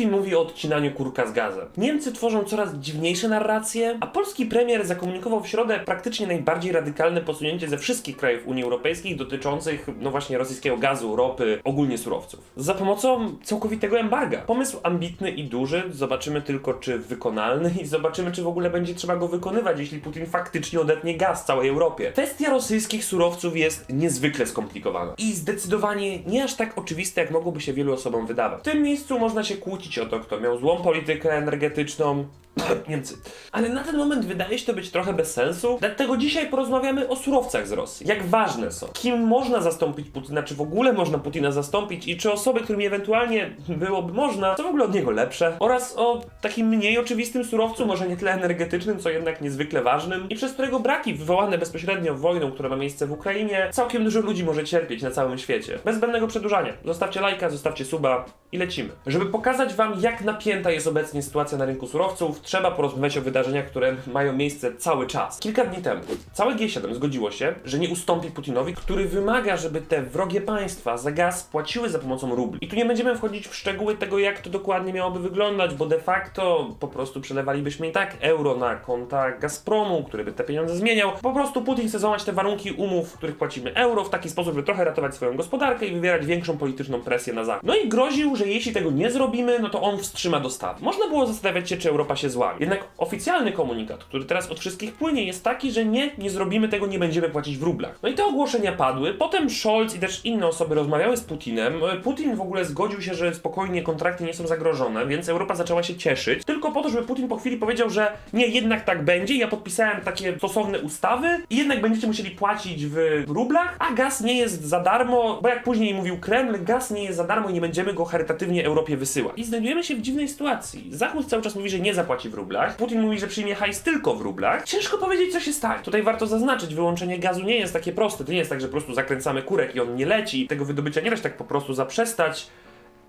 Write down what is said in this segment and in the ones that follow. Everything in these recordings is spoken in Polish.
Putin mówi o odcinaniu kurka z gazem. Niemcy tworzą coraz dziwniejsze narracje, a polski premier zakomunikował w środę praktycznie najbardziej radykalne posunięcie ze wszystkich krajów Unii Europejskiej dotyczących, no właśnie, rosyjskiego gazu, ropy, ogólnie surowców. Za pomocą całkowitego embarga. Pomysł ambitny i duży, zobaczymy tylko czy wykonalny i zobaczymy czy w ogóle będzie trzeba go wykonywać, jeśli Putin faktycznie odetnie gaz całej Europie. Kwestia rosyjskich surowców jest niezwykle skomplikowana i zdecydowanie nie aż tak oczywista, jak mogłoby się wielu osobom wydawać. W tym miejscu można się kłócić o to, kto miał złą politykę energetyczną, Niemcy. Ale na ten moment wydaje się to być trochę bez sensu, dlatego dzisiaj porozmawiamy o surowcach z Rosji. Jak ważne są? Kim można zastąpić Putina? Czy w ogóle można Putina zastąpić? I czy osoby, którymi ewentualnie byłoby można, co w ogóle od niego lepsze? Oraz o takim mniej oczywistym surowcu, może nie tyle energetycznym, co jednak niezwykle ważnym i przez którego braki wywołane bezpośrednio wojną, która ma miejsce w Ukrainie, całkiem dużo ludzi może cierpieć na całym świecie. Bez zbędnego przedłużania. Zostawcie lajka, zostawcie suba i lecimy. Żeby pokazać wam, jak napięta jest obecnie sytuacja na rynku surowców, trzeba porozmawiać o wydarzeniach, które mają miejsce cały czas. Kilka dni temu całe G7 zgodziło się, że nie ustąpi Putinowi, który wymaga, żeby te wrogie państwa za gaz płaciły za pomocą rubli. I tu nie będziemy wchodzić w szczegóły tego, jak to dokładnie miałoby wyglądać, bo de facto po prostu przelewalibyśmy i tak euro na konta Gazpromu, który by te pieniądze zmieniał. Po prostu Putin chce złamać te warunki umów, w których płacimy euro, w taki sposób, żeby trochę ratować swoją gospodarkę i wywierać większą polityczną presję na Zachód. No i groził, że jeśli tego nie zrobimy, no to on wstrzyma dostawy. Można było zastanawiać się, czy Europa się Jednak oficjalny komunikat, który teraz od wszystkich płynie, jest taki, że nie, nie zrobimy tego, nie będziemy płacić w rublach. No i te ogłoszenia padły. Potem Scholz i też inne osoby rozmawiały z Putinem. Putin w ogóle zgodził się, że spokojnie kontrakty nie są zagrożone, więc Europa zaczęła się cieszyć. Tylko po to, żeby Putin po chwili powiedział, że nie, jednak tak będzie. Ja podpisałem takie stosowne ustawy i jednak będziecie musieli płacić w rublach, a gaz nie jest za darmo, bo jak później mówił Kreml, gaz nie jest za darmo i nie będziemy go charytatywnie Europie wysyłać. I znajdujemy się w dziwnej sytuacji. Zachód cały czas mówi, że nie zapłaci w rublach. Putin mówi, że przyjmie hajs tylko w rublach. Ciężko powiedzieć, co się stanie. Tutaj warto zaznaczyć, wyłączenie gazu nie jest takie proste. To nie jest tak, że po prostu zakręcamy kurek i on nie leci. Tego wydobycia nie da się tak po prostu zaprzestać.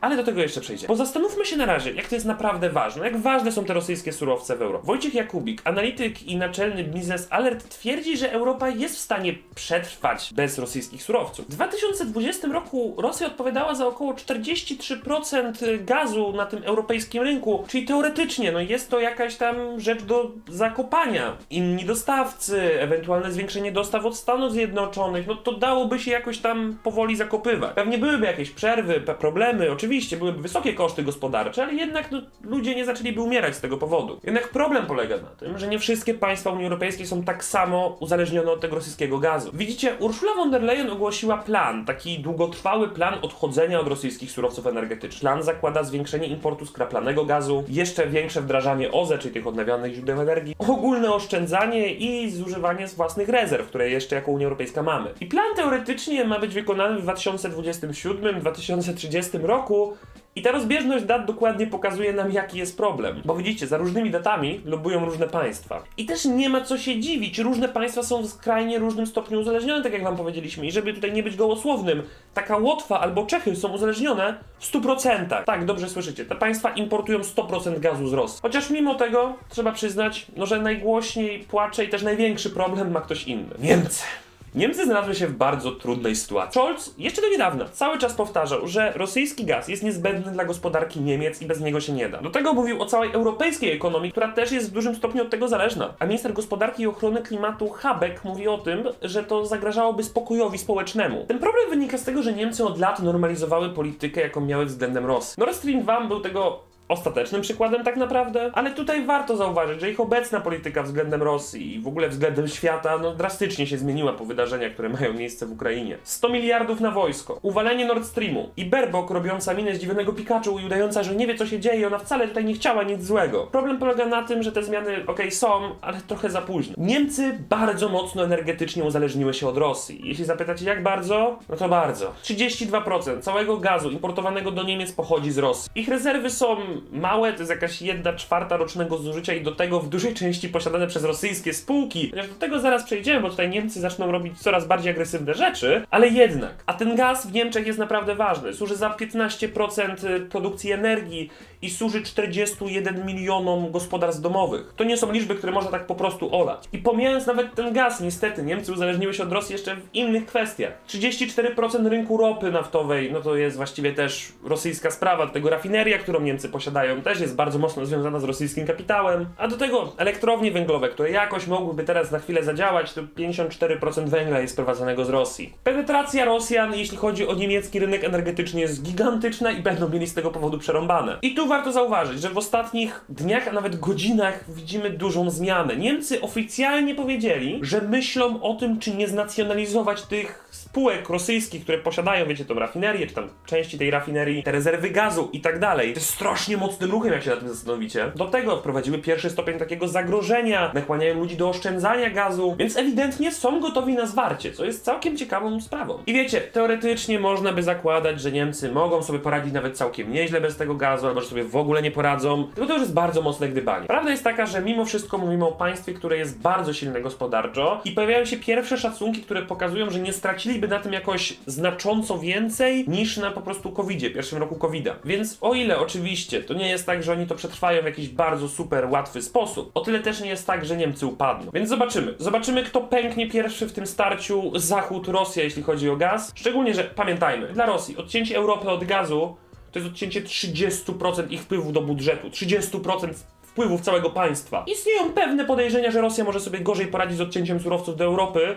Ale do tego jeszcze przejdziemy. Bo zastanówmy się na razie, jak to jest naprawdę ważne, jak ważne są te rosyjskie surowce w Europie. Wojciech Jakubik, analityk i naczelny biznes alert twierdzi, że Europa jest w stanie przetrwać bez rosyjskich surowców. W 2020 roku Rosja odpowiadała za około 43% gazu na tym europejskim rynku, czyli teoretycznie no jest to jakaś tam rzecz do zakopania. Inni dostawcy, ewentualne zwiększenie dostaw od Stanów Zjednoczonych, no to dałoby się jakoś tam powoli zakopywać. Pewnie byłyby jakieś przerwy, problemy, oczywiście byłyby wysokie koszty gospodarcze, ale jednak no, ludzie nie zaczęliby umierać z tego powodu. Jednak problem polega na tym, że nie wszystkie państwa Unii Europejskiej są tak samo uzależnione od tego rosyjskiego gazu. Widzicie, Ursula von der Leyen ogłosiła plan, taki długotrwały plan odchodzenia od rosyjskich surowców energetycznych. Plan zakłada zwiększenie importu skraplanego gazu, jeszcze większe wdrażanie OZE, czyli tych odnawialnych źródeł energii, ogólne oszczędzanie i zużywanie z własnych rezerw, które jeszcze jako Unia Europejska mamy. I plan teoretycznie ma być wykonany w 2027-2030 roku. I ta rozbieżność dat dokładnie pokazuje nam, jaki jest problem. Bo widzicie, za różnymi datami lobują różne państwa. I też nie ma co się dziwić, różne państwa są w skrajnie różnym stopniu uzależnione, tak jak wam powiedzieliśmy. I żeby tutaj nie być gołosłownym, taka Łotwa albo Czechy są uzależnione w 100%. Tak, dobrze słyszycie, te państwa importują 100% gazu z Rosji. Chociaż mimo tego trzeba przyznać, no, że najgłośniej płacze i też największy problem ma ktoś inny. Niemcy. Niemcy znalazły się w bardzo trudnej sytuacji. Scholz jeszcze do niedawna cały czas powtarzał, że rosyjski gaz jest niezbędny dla gospodarki Niemiec i bez niego się nie da. Do tego mówił o całej europejskiej ekonomii, która też jest w dużym stopniu od tego zależna. A minister gospodarki i ochrony klimatu Habeck mówi o tym, że to zagrażałoby spokojowi społecznemu. Ten problem wynika z tego, że Niemcy od lat normalizowały politykę, jaką miały względem Rosji. Nord Stream 2 był tego ostatecznym przykładem tak naprawdę, ale tutaj warto zauważyć, że ich obecna polityka względem Rosji i w ogóle względem świata no, drastycznie się zmieniła po wydarzeniach, które mają miejsce w Ukrainie. 100 miliardów na wojsko, uwalenie Nord Streamu i Berbok robiąca minę zdziwionego Pikachu i udająca, że nie wie co się dzieje, ona wcale tutaj nie chciała nic złego. Problem polega na tym, że te zmiany okej są, ale trochę za późno. Niemcy bardzo mocno energetycznie uzależniły się od Rosji. Jeśli zapytacie jak bardzo, no to bardzo. 32% całego gazu importowanego do Niemiec pochodzi z Rosji. Ich rezerwy są małe, to jest jakaś jedna czwarta rocznego zużycia i do tego w dużej części posiadane przez rosyjskie spółki. Chociaż do tego zaraz przejdziemy, bo tutaj Niemcy zaczną robić coraz bardziej agresywne rzeczy, ale jednak. A ten gaz w Niemczech jest naprawdę ważny. Służy za 15% produkcji energii i służy 41 milionom gospodarstw domowych. To nie są liczby, które można tak po prostu olać. I pomijając nawet ten gaz, niestety, Niemcy uzależniły się od Rosji jeszcze w innych kwestiach. 34% rynku ropy naftowej, no to jest właściwie też rosyjska sprawa, do tego rafineria, którą Niemcy posiadają też jest bardzo mocno związana z rosyjskim kapitałem. A do tego elektrownie węglowe, które jakoś mogłyby teraz na chwilę zadziałać, to 54% węgla jest sprowadzanego z Rosji. Penetracja Rosjan, jeśli chodzi o niemiecki rynek energetyczny, jest gigantyczna i będą mieli z tego powodu przerąbane. I tu warto zauważyć, że w ostatnich dniach, a nawet godzinach widzimy dużą zmianę. Niemcy oficjalnie powiedzieli, że myślą o tym, czy nie znacjonalizować tych spółek rosyjskich, które posiadają, wiecie, tą rafinerię, czy tam części tej rafinerii, te rezerwy gazu i tak dalej. To jest strasznie mocnym ruchem, jak się nad tym zastanowicie. Do tego wprowadziły pierwszy stopień takiego zagrożenia, nakłaniają ludzi do oszczędzania gazu, więc ewidentnie są gotowi na zwarcie, co jest całkiem ciekawą sprawą. I wiecie, teoretycznie można by zakładać, że Niemcy mogą sobie poradzić nawet całkiem nieźle bez tego gazu, albo że sobie w ogóle nie poradzą, tylko to już jest bardzo mocne gdybanie. Prawda jest taka, że mimo wszystko mówimy o państwie, które jest bardzo silne gospodarczo i pojawiają się pierwsze szacunki, które pokazują, że nie straciliby na tym jakoś znacząco więcej niż na po prostu COVID-zie, pierwszym roku COVID-a. Więc o ile oczywiście to nie jest tak, że oni to przetrwają w jakiś bardzo super łatwy sposób, o tyle też nie jest tak, że Niemcy upadną. Więc zobaczymy. Zobaczymy, kto pęknie pierwszy w tym starciu Zachód-Rosja, jeśli chodzi o gaz. Szczególnie, że pamiętajmy, dla Rosji odcięcie Europy od gazu to jest odcięcie 30% ich wpływów do budżetu. 30% wpływów całego państwa. Istnieją pewne podejrzenia, że Rosja może sobie gorzej poradzić z odcięciem surowców do Europy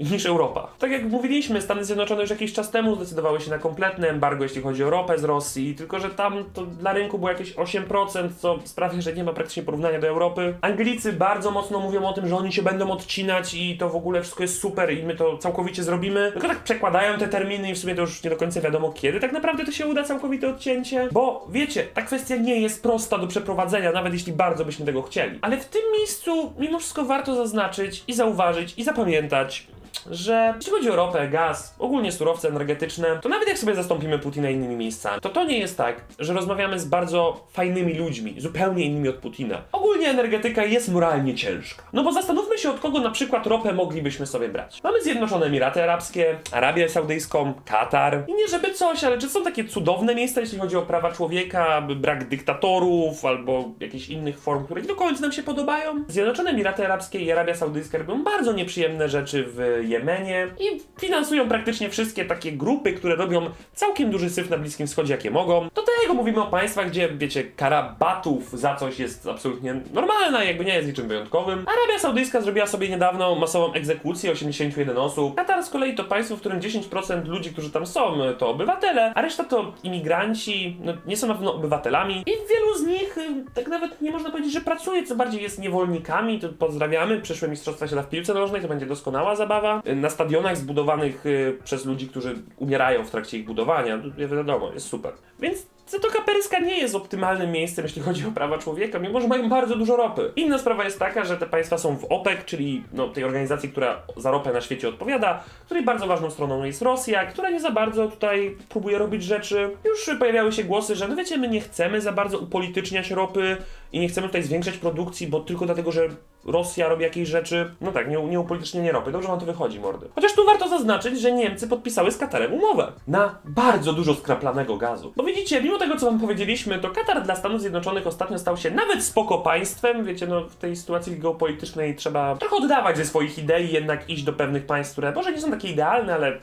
niż Europa. Tak jak mówiliśmy, Stany Zjednoczone już jakiś czas temu zdecydowały się na kompletne embargo, jeśli chodzi o ropę z Rosji, tylko że tam to dla rynku było jakieś 8%, co sprawia, że nie ma praktycznie porównania do Europy. Anglicy bardzo mocno mówią o tym, że oni się będą odcinać i to w ogóle wszystko jest super i my to całkowicie zrobimy. Tylko tak przekładają te terminy i w sumie to już nie do końca wiadomo kiedy tak naprawdę to się uda całkowite odcięcie. Bo wiecie, ta kwestia nie jest prosta do przeprowadzenia, nawet jeśli bardzo byśmy tego chcieli. Ale w tym miejscu mimo wszystko warto zaznaczyć i zauważyć i zapamiętać, że jeśli chodzi o ropę, gaz, ogólnie surowce energetyczne, to nawet jak sobie zastąpimy Putina innymi miejscami, to to nie jest tak, że rozmawiamy z bardzo fajnymi ludźmi, zupełnie innymi od Putina. Ogólnie energetyka jest moralnie ciężka. No bo zastanówmy się, od kogo na przykład ropę moglibyśmy sobie brać. Mamy Zjednoczone Emiraty Arabskie, Arabię Saudyjską, Katar. I nie żeby coś, ale czy są takie cudowne miejsca, jeśli chodzi o prawa człowieka, brak dyktatorów albo jakichś innych form, które nie do końca nam się podobają? Zjednoczone Emiraty Arabskie i Arabia Saudyjska robią bardzo nieprzyjemne rzeczy w Jemenie i finansują praktycznie wszystkie takie grupy, które robią całkiem duży syf na Bliskim Wschodzie, jakie mogą. Do tego mówimy o państwach, gdzie, wiecie, kara batów za coś jest absolutnie normalna, jakby nie jest niczym wyjątkowym. Arabia Saudyjska zrobiła sobie niedawno masową egzekucję 81 osób. Katar z kolei to państwo, w którym 10% ludzi, którzy tam są, to obywatele, a reszta to imigranci, no, nie są na pewno obywatelami i wielu z nich y, tak nawet nie można powiedzieć, że pracuje, co bardziej jest niewolnikami. To pozdrawiamy, przyszłe Mistrzostwa Świata w piłce nożnej, to będzie doskonała zabawa. Y, Na stadionach zbudowanych przez ludzi, którzy umierają w trakcie ich budowania, wiadomo, jest super. Więc Zatoka Peryska nie jest optymalnym miejscem, jeśli chodzi o prawa człowieka, mimo że mają bardzo dużo ropy. Inna sprawa jest taka, że te państwa są w OPEC, czyli no, tej organizacji, która za ropę na świecie odpowiada, której bardzo ważną stroną jest Rosja, która nie za bardzo tutaj próbuje robić rzeczy. Już pojawiały się głosy, że no wiecie, my nie chcemy za bardzo upolityczniać ropy i nie chcemy tutaj zwiększać produkcji, bo tylko dlatego, że Rosja robi jakieś rzeczy. No tak, nie, nie upolitycznienie ropy. Dobrze wam to wychodzi, mordy. Chociaż tu warto zaznaczyć, że Niemcy podpisały z Katarem umowę na bardzo dużo skraplanego gazu. Bo widzicie, mimo tego, co wam powiedzieliśmy, to Katar dla Stanów Zjednoczonych ostatnio stał się nawet spoko państwem. Wiecie, no w tej sytuacji geopolitycznej trzeba trochę oddawać ze swoich idei, jednak iść do pewnych państw, które może nie są takie idealne, ale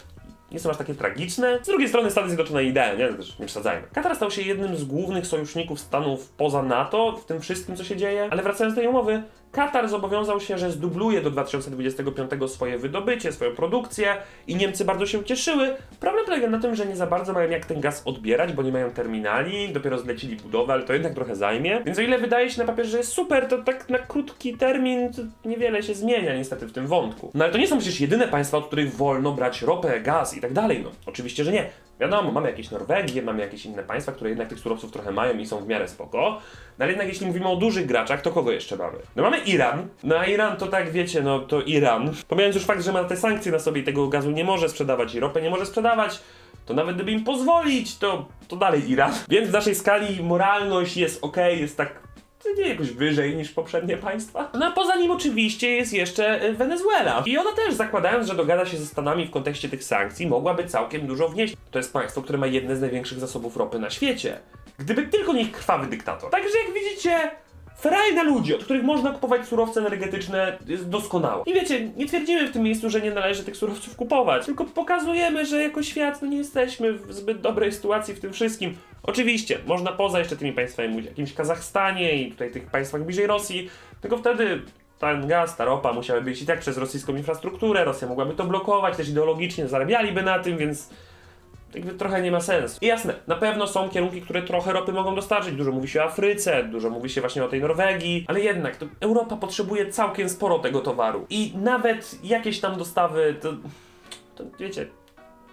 nie są aż takie tragiczne. Z drugiej strony Stany Zjednoczone idee, nie? Też nie przesadzajmy. Katar stał się jednym z głównych sojuszników Stanów poza NATO w tym wszystkim, co się dzieje. Ale wracając do tej umowy, Katar zobowiązał się, że zdubluje do 2025 swoje wydobycie, swoją produkcję i Niemcy bardzo się cieszyły. Problem polega na tym, że nie za bardzo mają jak ten gaz odbierać, bo nie mają terminali, dopiero zlecili budowę, ale to jednak trochę zajmie. Więc o ile wydaje się na papierze, że jest super, to tak na krótki termin niewiele się zmienia niestety w tym wątku. No ale to nie są przecież jedyne państwa, od których wolno brać ropę, gaz i tak dalej. No oczywiście, że nie. Wiadomo, mamy jakieś Norwegię, mamy jakieś inne państwa, które jednak tych surowców trochę mają i są w miarę spoko. No ale jednak jeśli mówimy o dużych graczach, to kogo jeszcze mamy? No mamy Iran. No a Iran to tak wiecie, no to Iran. Pomijając już fakt, że ma te sankcje na sobie i tego gazu nie może sprzedawać i ropę nie może sprzedawać, to nawet gdyby im pozwolić, to, to dalej Iran. Więc w naszej skali moralność jest ok, jest tak nie jakoś wyżej niż poprzednie państwa. No a poza nim oczywiście jest jeszcze y, Wenezuela. I ona też zakładając, że dogada się ze Stanami w kontekście tych sankcji, mogłaby całkiem dużo wnieść. To jest państwo, które ma jedne z największych zasobów ropy na świecie. Gdyby tylko nie krwawy dyktator. Także jak widzicie, ferajna ludzi, od których można kupować surowce energetyczne, jest doskonała. I wiecie, nie twierdzimy w tym miejscu, że nie należy tych surowców kupować, tylko pokazujemy, że jako świat no nie jesteśmy w zbyt dobrej sytuacji w tym wszystkim. Oczywiście, można poza jeszcze tymi państwami mówić, jakimś Kazachstanie i tutaj tych państwach bliżej Rosji, tylko wtedy ten gaz, ta ropa musiały być i tak przez rosyjską infrastrukturę, Rosja mogłaby to blokować, też ideologicznie zarabialiby na tym, więc jakby trochę nie ma sensu. I jasne, na pewno są kierunki, które trochę ropy mogą dostarczyć. Dużo mówi się o Afryce, dużo mówi się właśnie o tej Norwegii, ale jednak Europa potrzebuje całkiem sporo tego towaru. I nawet jakieś tam dostawy, to, to wiecie,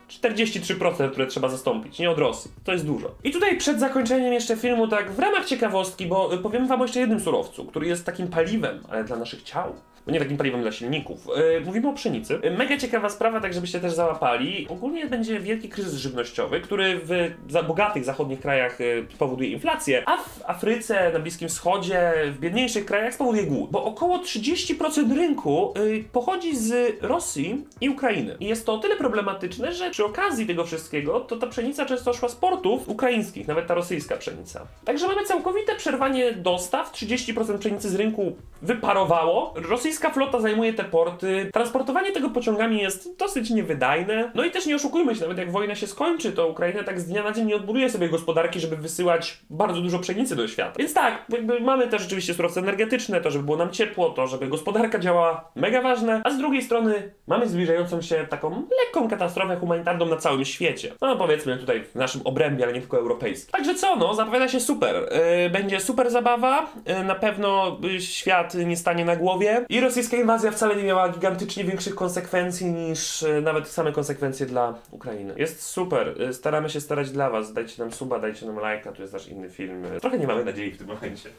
43%, które trzeba zastąpić, nie od Rosji. To jest dużo. I tutaj przed zakończeniem jeszcze filmu, tak w ramach ciekawostki, bo powiem wam o jeszcze jednym surowcu, który jest takim paliwem, ale dla naszych ciał. Bo nie takim paliwem dla silników. Yy, mówimy o pszenicy. Yy, mega ciekawa sprawa, tak żebyście też załapali. Ogólnie będzie wielki kryzys żywnościowy, który w bogatych zachodnich krajach yy, spowoduje inflację, a w Afryce, na Bliskim Wschodzie, w biedniejszych krajach spowoduje głód. Bo około 30% rynku pochodzi z Rosji i Ukrainy. I jest to o tyle problematyczne, że przy okazji tego wszystkiego, to ta pszenica często szła z portów ukraińskich, nawet ta rosyjska pszenica. Także mamy całkowite przerwanie dostaw, 30% pszenicy z rynku wyparowało, rosyjska flota zajmuje te porty, transportowanie tego pociągami jest dosyć niewydajne, no i też nie oszukujmy się, nawet jak wojna się skończy, to Ukraina tak z dnia na dzień nie odbuduje sobie gospodarki, żeby wysyłać bardzo dużo pszenicy do świata. Więc tak, mamy też rzeczywiście surowce energetyczne, to żeby było nam ciepło, to żeby gospodarka działała, mega ważne, a z drugiej strony mamy zbliżającą się taką lekką katastrofę humanitarną na całym świecie. No powiedzmy tutaj w naszym obrębie, ale nie tylko europejskim. Także co, no zapowiada się super. Yy, będzie super zabawa, yy, na pewno yy, świat nie stanie na głowie i rosyjska inwazja wcale nie miała gigantycznie większych konsekwencji niż yy, nawet same konsekwencje dla Ukrainy. Jest super, yy, staramy się starać dla was, dajcie nam suba, dajcie nam lajka, tu jest nasz inny film. Trochę nie mamy nadziei w tym momencie.